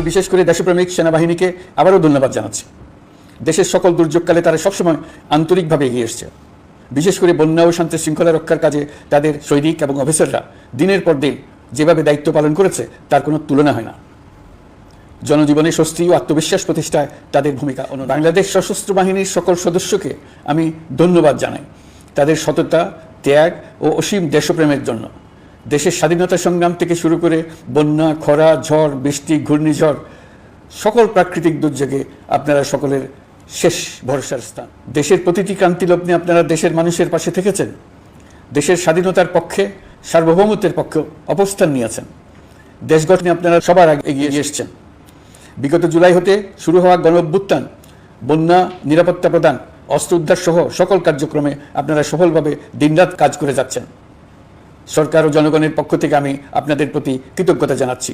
আমি বিশেষ করে দেশপ্রেমিক সেনাবাহিনীকে আবারও ধন্যবাদ জানাচ্ছি। দেশের সকল দুর্যোগকালে তারা সবসময় আন্তরিকভাবে এগিয়ে এসছে। বিশেষ করে বন্যা ও শান্তি শৃঙ্খলা রক্ষার কাজে তাদের সৈনিক এবং অফিসাররা দিনের পর দিন যেভাবে দায়িত্ব পালন করেছে, তার কোনো তুলনা হয় না। জনজীবনে স্বস্তি ও আত্মবিশ্বাস প্রতিষ্ঠায় তাদের ভূমিকা অনন্য। বাংলাদেশ সশস্ত্র বাহিনীর সকল সদস্যকে আমি ধন্যবাদ জানাই। তাদের সততা, ত্যাগ ও অসীম দেশপ্রেমের জন্য। দেশের স্বাধীনতা সংগ্রাম থেকে শুরু করে বন্যা, খরা, ঝড়, বৃষ্টি, ঘূর্ণিঝড়, সকল প্রাকৃতিক দুর্যোগে আপনারা সকলের শেষ ভরসার স্থান। দেশের প্রতিটি ক্রান্তি লগ্নে আপনারা দেশের মানুষের পাশে থেকেছেন। দেশের স্বাধীনতার পক্ষে, সার্বভৌমত্বের পক্ষে অবস্থান নিয়েছেন। দেশ গঠনে আপনারা সবার আগে এগিয়ে এসেছেন। বিগত জুলাই হতে শুরু হওয়া গণ অভ্যুত্থান বন্যা নিরাপত্তা প্রদান অস্ত্র উদ্ধার সহ সকল কার্যক্রমে আপনারা সফলভাবে দিনরাত কাজ করে যাচ্ছেন। সরকার ও জনগণের পক্ষ থেকে আমি আপনাদের প্রতি কৃতজ্ঞতা জানাচ্ছি।